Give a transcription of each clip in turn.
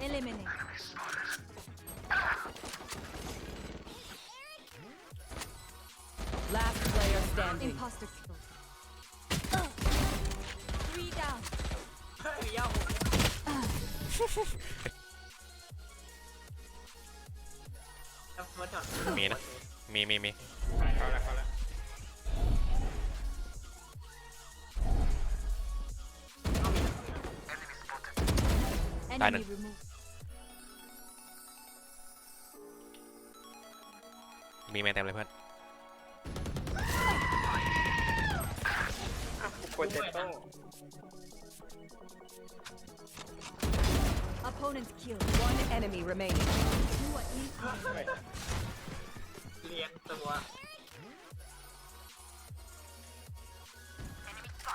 Eliminate. Last player standing. Imposter kill. Three down. เฮ้ยเย้าแล้วเฟิร์สก่อนมีนะ มีมีมี เข้าแล้ว เข้าแล้ว Enemy removed. มีแมนเต็มเลยเพื่อนอ้าวกูควรจะโต้ Opponent killed. One enemy remaining. You are in. เฮ้ยเลี้ยงตัวเอ้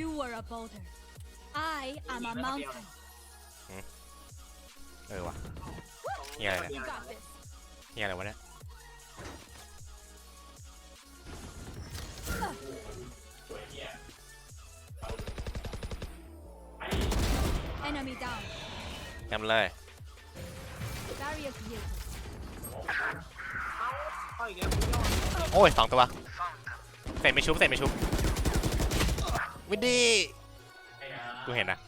You were a boulder. I am a mountain. เออวะเหี้ยอะไร You got this. เฮียอะไรวะเนี่ย Enemy down. แอมเลย Barrier created. เข้าอีกแล้วกูย่อโอ้ยสองตัวเสร็จไม่ชุบเสร็จไม่ชุบ วินดี้กูเห็นนะ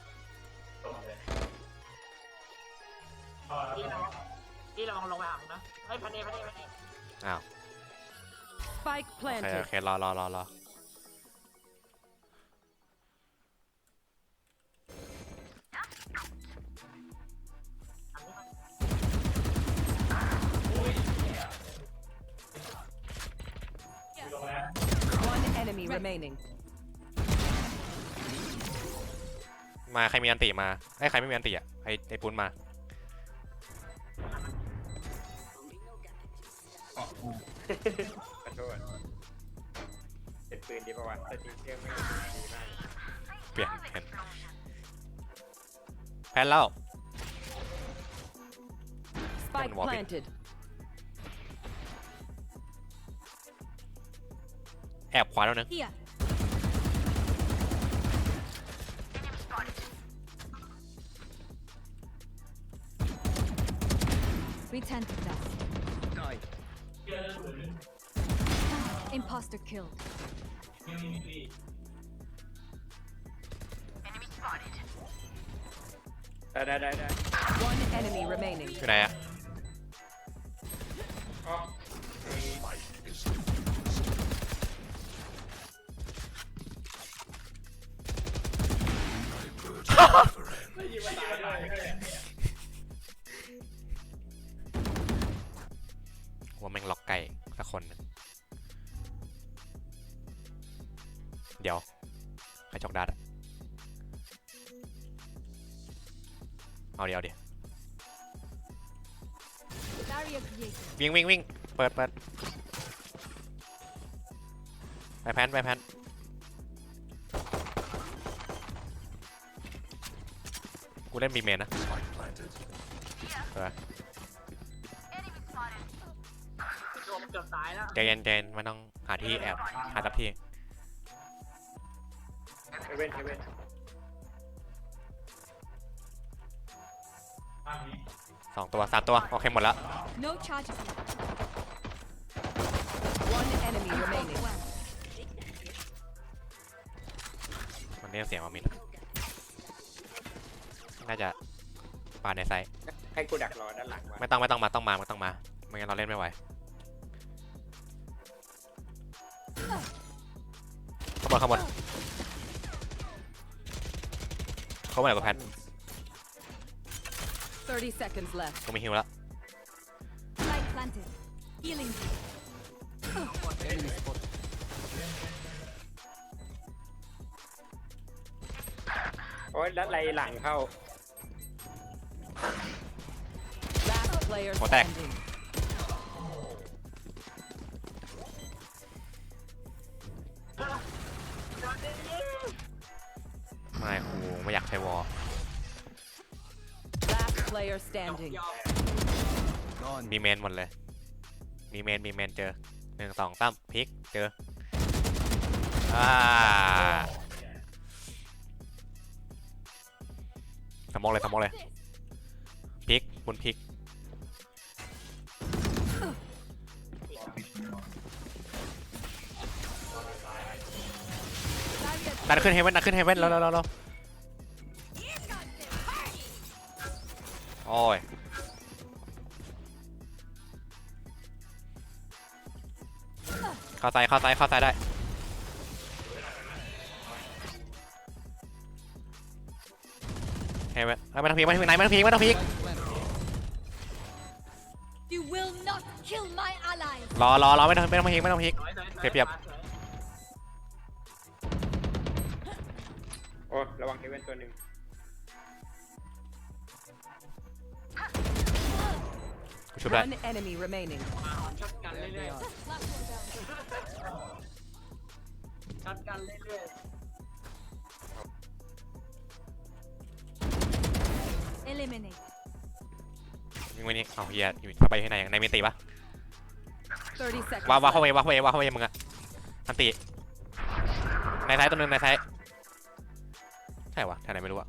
พี่ระวังพี่ระวังลงไปหามึงนะเฮ้ยพันเอพันเอพันเออ้าว Spike โอเค planted. โอเครอรอรอรอ One enemy remaining. มาใครมีอันติมาไอ้ยใครไม่มีอันติอะไอ้ไอ้ปุ้นมาขอโทษเป็นปืนดีป่าวะแต่จริงเชื่อไม่ดีมากเปลี่ยนเปลี่ยนแพ้แล้ว Spike wall pit. planted. แอบขวาแล้วนึง Here. Return to dust. Imposter killed. ได้ได้ได้ได้ One enemy remaining. อยู่ไว่าแม่งล็อกไก่สักคนหนึ่งเดี๋ยวใครจอกดัดอะเอาเดี๋ยวเดี๋ยว Barrier created. วิ่งวิ่งวิ่งเปิดเปิดไปแพนไปแพนกูเล่นบีเมนนะ เออโดนเกือบตายแล้วใจเย็นใจเย็นไม่ต้องหาที่แอบหาสักที่เฮเว่นเฮเว่นสองตัวสามตัวโอเคหมดแล้ว No charges left. One enemy remaining. Well, มันเรียกเสียงมามินน่าจะปาในไซต์ให้กูดักรอด้านหลังวะไม่ต้องไม่ต้องมาต้องมาไม่ต้องมาไม่งั้นเราเล่นไม่ไหว บวนขบวนเขาไปไหนกับแพท30 seconds left. กูมีฮิวแล้ว Light planted. Healing. โอ้ยแล้วไรหลังเข้า Last player What the heck? standing. Player standing. มีเมนหมดเลย มีเมน มีเมนเจอหนึ่งสองสามพลิก เจอ อ่าสมองเลยสมองเลยพลิกบนพลิก ดันขึ้นเฮเว่นดันขึ้นเฮเว่นแล้วแล้วแล้ว โอ้ย เข้าซ้ายเข้าซ้ายเข้าซ้ายได้ เฮเว่นเอ้ยไม่ต้องพีกไม่ต้องพีกไหนไม่ต้องพีกไม่ต้องพีก You will not kill my allies. รอรอรอไม่ต้องไม่ต้องพีกไม่ต้องพีกสวยสวยสวยเปรียบ กูชุบได้ One enemy remaining. ช็อตกันเรื่อย Last one down. ๆช็อตกันเรื่อย Eliminate. ยิงไว้นี่เอาเฮียอยู่เข้าไปที่ไหนในเมติปะ30 seconds. ว้าวว้าวเข้า left. เวว้าวเข้าเวว้าวเข้าเวมึงอะอันติในซ้ายตัวหนึงในซ้ายใช่วะแถวไหนไม่รู้อะ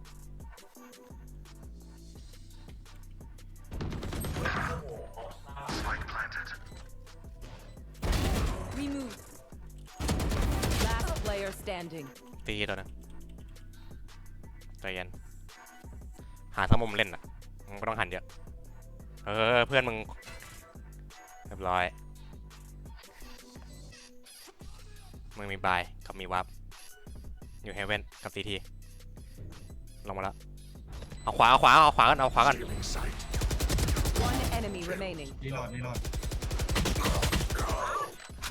standing. ตีตัวหนึงใจเย็นหาทั้งมุมเล่นอะมึงไม่ต้องหันเยอะเออเพื่อนมึงเรียบร้อยมึงมีบายกับมีวับอยู่เฮเว่นกับซีทีลงมาแล้วเอาขวาเอาขวาเอาขวากันเอาขวากัน One enemy remaining. รีโหลดรีโหลด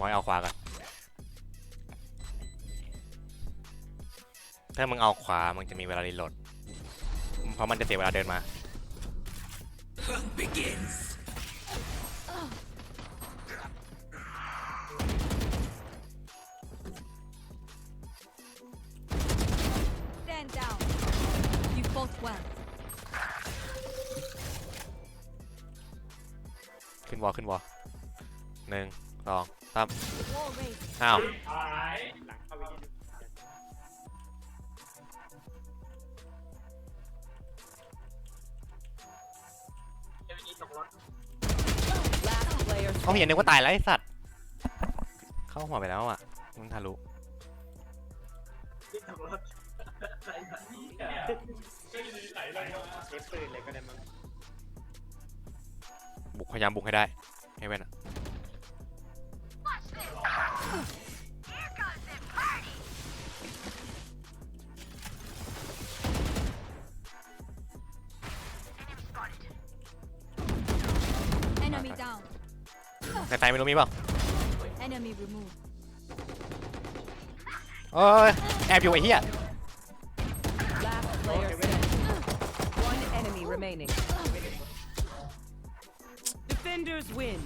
มอยเอาขวากัน ถ้ามึงเอาขวามึงจะมีเวลารีโหลดเพราะมันจะเสียเวลาเดินมา Stand down. You fought well. ขึ้นวอลขึ้นวอลหนึ่งสองสาม Wall raised. อ้าว หลังเข้าไปที่ๆเเขาเห็นนึกว่าตายแล้วไอ้สัตว์ เข้าหัวไปแล้วอะ มึงทะลุบุกพยายามบุกให้ได้ให้เว้นอะ ในไซไม่รู้มีเปล่า Enemy removed. เอ้ยแอบอยู่ไอ้เหี้ย Last player standing. One enemy remaining. Defenders win.